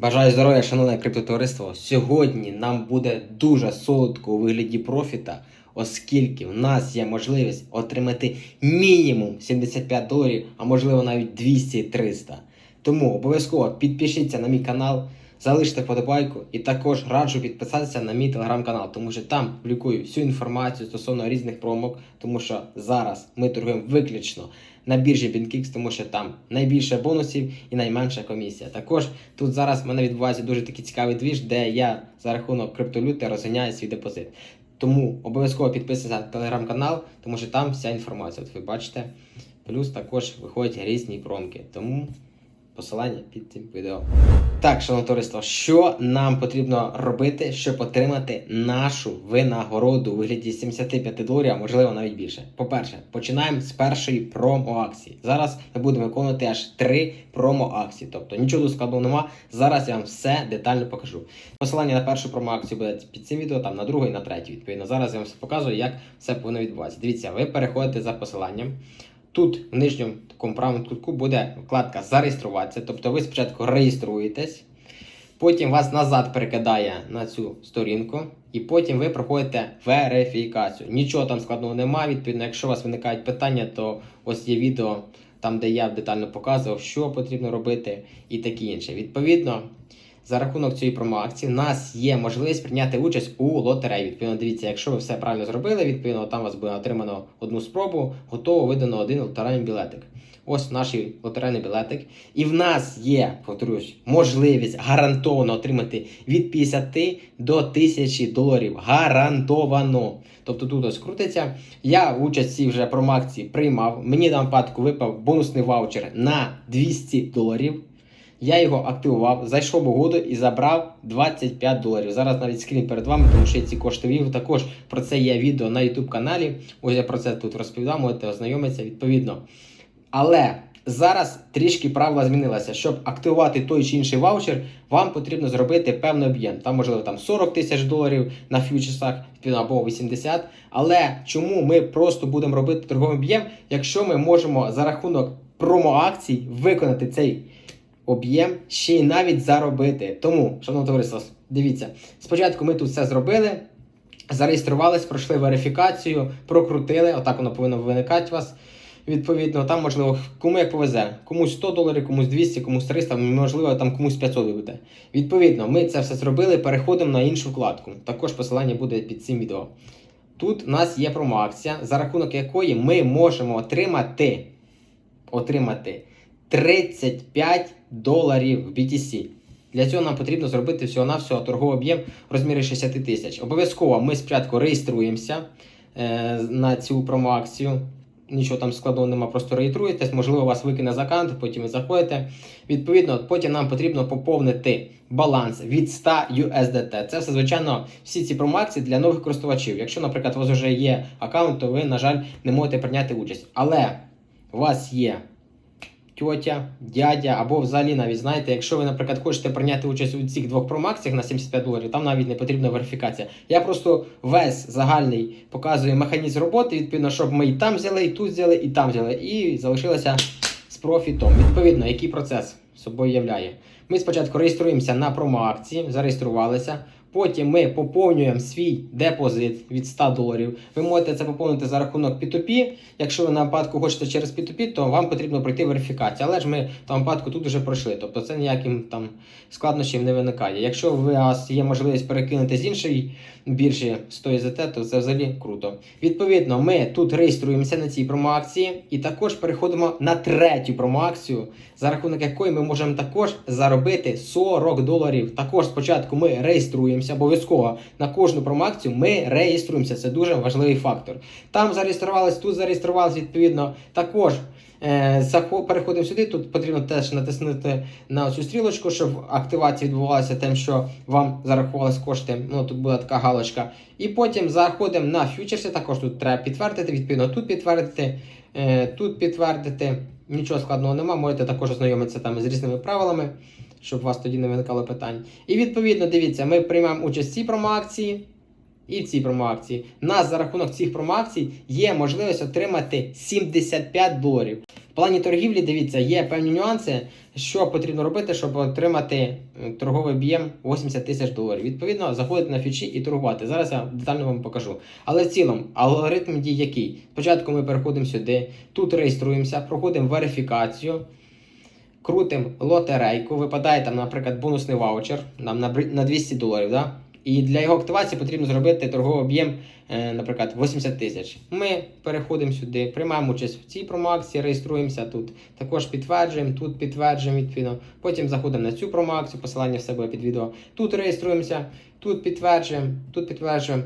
Бажаю здоров'я, шановне криптотовариство. Сьогодні нам буде дуже солодко у вигляді профіта, оскільки в нас є можливість отримати мінімум 75 доларів, а можливо навіть 200-300. Тому обов'язково підпишіться на мій канал, залиште вподобайку і також раджу підписатися на мій телеграм-канал, тому що там публікую всю інформацію стосовно різних промок, тому що зараз ми торгуємо виключно на біржі BinKix, тому що там найбільше бонусів і найменша комісія. Також тут зараз в мене відбувається дуже такий цікавий двіж, де я за рахунок криптовалюти розганяю свій депозит. Тому обов'язково підписуйтесь на телеграм-канал, тому що там вся інформація. От ви бачите. Плюс також виходять різні промки. Тому посилання під цим відео. Так, шановне товариство, що нам потрібно робити, щоб отримати нашу винагороду у вигляді 75 доларів, а можливо навіть більше. По-перше, починаємо з першої промо-акції. Зараз ми будемо виконувати аж три промо-акції. Тобто нічого складного нема. Зараз я вам все детально покажу. Посилання на першу промо-акцію буде під цим відео, там на другу і на третю. Відповідно, зараз я вам все показую, як все повинно відбуватися. Дивіться, ви переходите за посиланням. Тут в нижньому такому правому кутку буде вкладка Зареєструватися. Тобто ви спочатку реєструєтесь, потім вас назад перекидає на цю сторінку, і потім ви проходите верифікацію. Нічого там складного немає. Відповідно, якщо у вас виникають питання, то ось є відео, там де я детально показував, що потрібно робити, і таке інше. Відповідно. За рахунок цієї промоакції, у нас є можливість прийняти участь у лотереї. Відповідно, дивіться, якщо ви все правильно зробили, відповідно, там у вас буде отримано одну спробу, готово видано один лотерейний білетик. Ось наш лотерейний білетик. І в нас є, повторюсь, можливість гарантовано отримати від 50 до 1000 доларів. Гарантовано. Тобто тут ось крутиться. Я участь в цій вже промоакції приймав. Мені на випадку випав бонусний ваучер на 200 доларів. Я його активував, зайшов в угоду і забрав 25 доларів. Зараз навіть скрін перед вами, тому що я ці кошти вів. Також про це є відео на YouTube каналі. Ось я про це тут розповідав, можете ознайомитися відповідно. Але зараз трішки правила змінилися. Щоб активувати той чи інший ваучер, вам потрібно зробити певний об'єм. Там, можливо, там 40 тисяч доларів на фьючерсах або 80. Але чому ми просто будемо робити торговий об'єм, якщо ми можемо за рахунок промо-акцій виконати цей об'єм ще й навіть заробити. Тому, шановне товариство, дивіться, спочатку ми тут все зробили. Зареєструвались, пройшли верифікацію, прокрутили. Отак воно повинно виникати у вас. Відповідно, там можливо кому як повезе, комусь 100 доларів, комусь 200, комусь 300, можливо, там комусь 500 буде. Відповідно, ми це все зробили, переходимо на іншу вкладку. Також посилання буде під цим відео. Тут у нас є промоакція, за рахунок якої ми можемо отримати, отримати 35 доларів BTC. Для цього нам потрібно зробити всього-навсього торговий об'єм в розмірі 60 тисяч. Обов'язково ми спочатку реєструємося е, на цю промоакцію. Нічого там складного нема, просто реєструєтесь, можливо, вас викине з аккаунту, потім ви заходите. Відповідно, потім нам потрібно поповнити баланс від 100 USDT. Це все, звичайно, всі ці промоакції для нових користувачів. Якщо, наприклад, у вас вже є аккаунт, то ви, на жаль, не можете прийняти участь. Але у вас є тьотя, дядя, або взагалі навіть знаєте, якщо ви, наприклад, хочете прийняти участь у цих двох промакціях на 75 доларів, там навіть не потрібна верифікація. Я просто весь загальний показую механізм роботи, відповідно, щоб ми і там взяли, і тут взяли, і там взяли, і залишилося з профітом. Відповідно, який процес собою являє. Ми спочатку реєструємося на промоакції, зареєструвалися. Потім ми поповнюємо свій депозит від 100 доларів. Ви можете це поповнити за рахунок P2P. Якщо ви на випадку хочете через P2P, то вам потрібно пройти верифікацію. Але ж ми тому випадку тут вже пройшли. Тобто це ніяким там складнощів не виникає. Якщо у вас є можливість перекинути з іншої біржі 100 ZT, то це взагалі круто. Відповідно, ми тут реєструємося на цій промоакції і також переходимо на третю промоакцію, за рахунок якої ми можемо також заробити 40 доларів. Також спочатку ми реєструємося обов'язково на кожну промоакцію. Ми реєструємося. Це дуже важливий фактор. Там зареєструвались, тут зареєструвались, відповідно. Також е, переходимо сюди. Тут потрібно теж натиснути на цю стрілочку, щоб активація відбувалася тим, що вам зарахувались кошти. Ну тут буде така галочка. І потім заходимо на фьючерси. Також тут треба підтвердити. Відповідно, тут підтвердити, е, тут підтвердити. Нічого складного нема. Можете також ознайомитися там з різними правилами, щоб у вас тоді не виникало питань. І відповідно, дивіться, ми приймаємо участь в цій промоакції. і в цій промоакції. Нас за рахунок цих промоакцій є можливість отримати 75 доларів. В плані торгівлі, дивіться, є певні нюанси, що потрібно робити, щоб отримати е, торговий об'єм 80 тисяч доларів. Відповідно, заходити на фічі і торгувати. Зараз я детально вам покажу. Але в цілому алгоритм дій який? Спочатку ми переходимо сюди, тут реєструємося, проходимо верифікацію. Крутимо лотерейку, випадає там, наприклад, бонусний ваучер нам на 200 доларів. Да? І для його активації потрібно зробити торговий об'єм, е, наприклад, 80 тисяч. Ми переходимо сюди, приймаємо участь в цій промоакції, реєструємося тут. Також підтверджуємо, тут підтверджуємо відповідно. Потім заходимо на цю промоакцію, посилання в себе під відео. Тут реєструємося, тут підтверджуємо, тут підтверджуємо.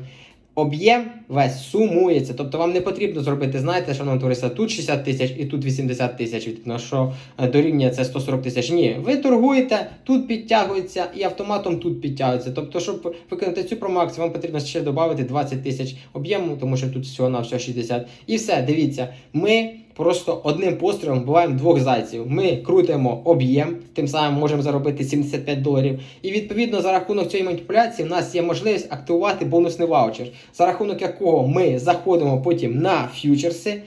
Об'єм весь сумується, тобто вам не потрібно зробити, знаєте, шановне товариство, тут 60 тисяч і тут 80 тисяч, відповідно, що е, дорівнює це 140 тисяч. Ні, ви торгуєте, тут підтягується і автоматом тут підтягується. Тобто, щоб виконати цю промоакцію, вам потрібно ще додати 20 тисяч об'єму, тому що тут всього на все 60. І все, дивіться, ми. Просто одним пострілом вбиваємо двох зайців. Ми крутимо об'єм, тим самим можемо заробити 75 доларів. І відповідно за рахунок цієї маніпуляції в нас є можливість активувати бонусний ваучер, за рахунок якого ми заходимо потім на ф'ючерси.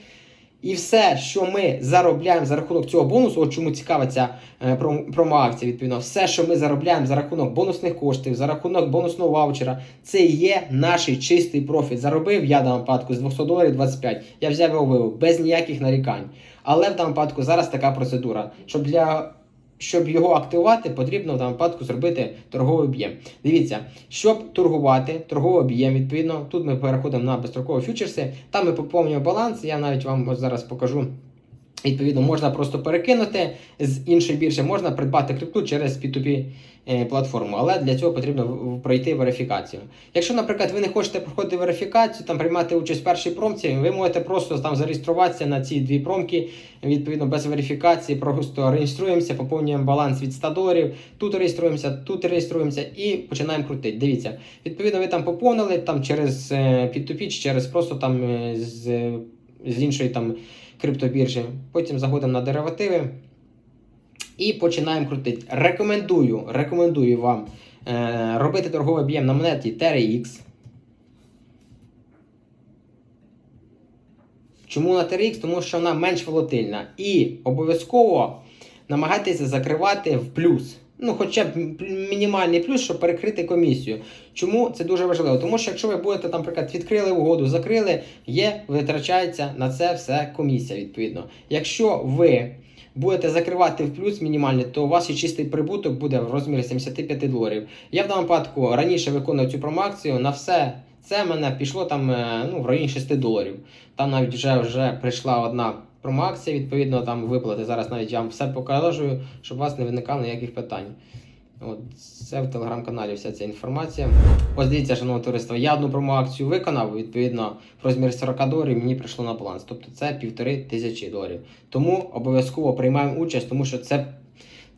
І все, що ми заробляємо за рахунок цього бонусу, от чому цікава ця е, промоакція, відповідно, все, що ми заробляємо за рахунок бонусних коштів, за рахунок бонусного ваучера, це є наш чистий профіт. Заробив я в даному випадку з 200 доларів 25. Я взяв його вивів без ніяких нарікань. Але в даному випадку зараз така процедура, щоб для щоб його активувати, потрібно в даному випадку зробити торговий об'єм. Дивіться, щоб торгувати торговий об'єм, відповідно, тут ми переходимо на безстрокові фьючерси, там ми поповнюємо баланс. Я навіть вам зараз покажу. Відповідно, можна просто перекинути з іншої біржі, можна придбати крипту через P2P е, платформу, але для цього потрібно пройти верифікацію. Якщо, наприклад, ви не хочете проходити верифікацію, там приймати участь в першій промці, ви можете просто там зареєструватися на ці дві промки, відповідно, без верифікації, просто реєструємося, поповнюємо баланс від 100 доларів, тут реєструємося, тут реєструємося і починаємо крутити. Дивіться, відповідно, ви там поповнили там через е, P2P, чи через просто там е, з, з іншої там криптобіржі. Потім заходимо на деривативи і починаємо крутити. Рекомендую, рекомендую вам е, робити торговий об'єм на монеті TRX. Чому на TRX? Тому що вона менш волатильна. І обов'язково намагайтеся закривати в плюс. Ну, хоча б мінімальний плюс, щоб перекрити комісію. Чому це дуже важливо? Тому що якщо ви будете, там, наприклад, відкрили угоду, закрили, є, витрачається на це все комісія, відповідно. Якщо ви будете закривати в плюс мінімальний, то у вас і чистий прибуток буде в розмірі 75 доларів. Я в даному випадку раніше виконував цю промоакцію на все. Це мене пішло там е, ну, в районі 6 доларів. Там навіть вже, вже прийшла одна промоакція, відповідно, там виплати. Зараз навіть я вам все покажу, щоб у вас не виникало ніяких питань. От це в телеграм-каналі вся ця інформація. Ось дивіться, шановне товариство, я одну промоакцію виконав, відповідно, в розмірі 40 доларів мені прийшло на баланс. Тобто це півтори тисячі доларів. Тому обов'язково приймаємо участь, тому що це,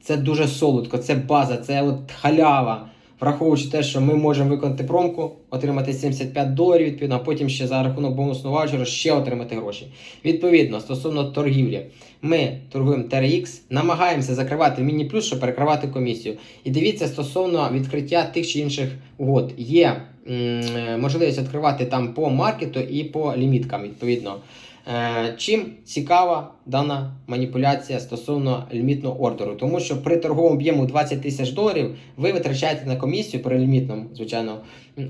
це дуже солодко, це база, це от халява. Враховуючи те, що ми можемо виконати промку, отримати 75 доларів, відповідно, а потім ще за рахунок бонусного ваучера ще отримати гроші. Відповідно, стосовно торгівлі, ми торгуємо TRX, намагаємося закривати міні-плюс, щоб перекривати комісію. І дивіться, стосовно відкриття тих чи інших угод, є м, можливість відкривати там по маркету і по ліміткам, відповідно. Е, Чим цікава дана маніпуляція стосовно лімітного ордеру? Тому що при торговому об'єму 20 тисяч доларів ви витрачаєте на комісію при лімітному, звичайно,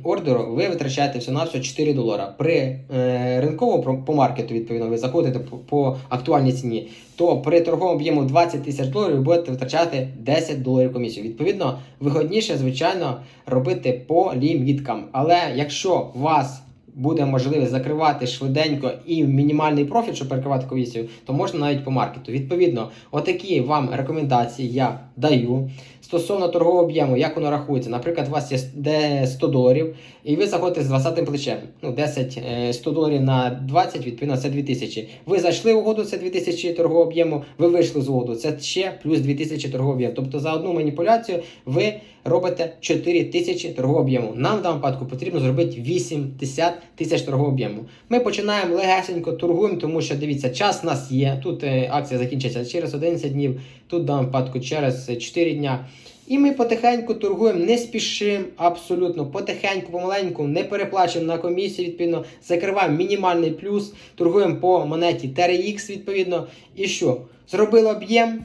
ордеру, ви витрачаєте всього на 4 долара. При е, ринковому по маркету, відповідно, ви заходите по, по актуальній ціні, то при торговому об'єму 20 тисяч доларів ви будете витрачати 10 доларів комісію. Відповідно, вигодніше, звичайно, робити по ліміткам. Але якщо вас буде можливість закривати швиденько і мінімальний профіт, щоб перекривати комісію, то можна навіть по маркету. Відповідно, отакі вам рекомендації я даю. Стосовно торгового об'єму, як воно рахується, наприклад, у вас є 100 доларів, і ви заходите з 20 плечем. Ну, 10 е, 100 доларів на 20, відповідно, це 2000. Ви зайшли угоду, це 2000 торгового об'єму, ви вийшли з угоду, це ще плюс 2000 торгового об'єму. Тобто за одну маніпуляцію ви робите 4000 торгового об'єму. Нам в даному випадку потрібно зробити 80 тисяч торгового об'єму. Ми починаємо легесенько торгуємо, тому що дивіться, час у нас є. Тут е, акція закінчиться через 11 днів, тут в даному випадку через 4 дня. І ми потихеньку торгуємо, не спішимо абсолютно, потихеньку, помаленьку, не переплачуємо на комісію, відповідно, закриваємо мінімальний плюс, торгуємо по монеті TRX, відповідно. І що? Зробили об'єм,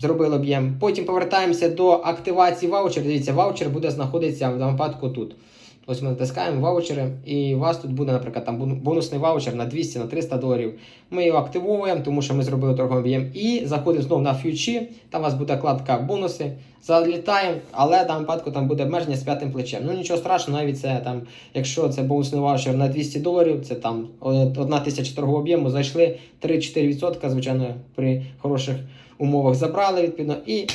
зробили об'єм. Потім повертаємося до активації ваучера. Дивіться, ваучер буде знаходитися в даному випадку тут. Ось ми натискаємо ваучери, і у вас тут буде, наприклад, там бонусний ваучер на 200 на 300 доларів. Ми його активовуємо, тому що ми зробили торговий об'єм. І заходимо знову на фьючі. Там у вас буде вкладка бонуси. Залітаємо, але даному випадку там буде обмеження з п'ятим плечем. Ну нічого страшного, навіть це там, якщо це бонусний ваучер на 200 доларів, це там одна тисяча торгового об'єму, зайшли 3-4%, звичайно, при хороших умовах забрали відповідно і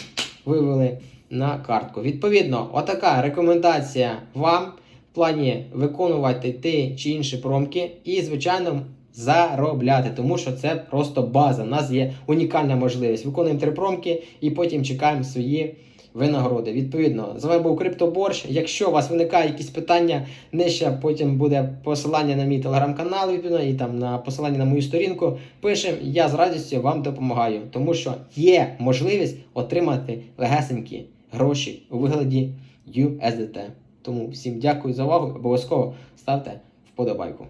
вивели на картку. Відповідно, отака рекомендація вам плані виконувати ті чи інші промки і, звичайно, заробляти, тому що це просто база. У нас є унікальна можливість. Виконуємо три промки і потім чекаємо свої винагороди. Відповідно, з вами був Криптоборщ. Якщо у вас виникають якісь питання, нижче потім буде посилання на мій телеграм-канал, відповідно, і там на посилання на мою сторінку. Пишемо, я з радістю вам допомагаю, тому що є можливість отримати легесенькі гроші у вигляді USDT. Тому всім дякую за увагу. Обов'язково ставте вподобайку.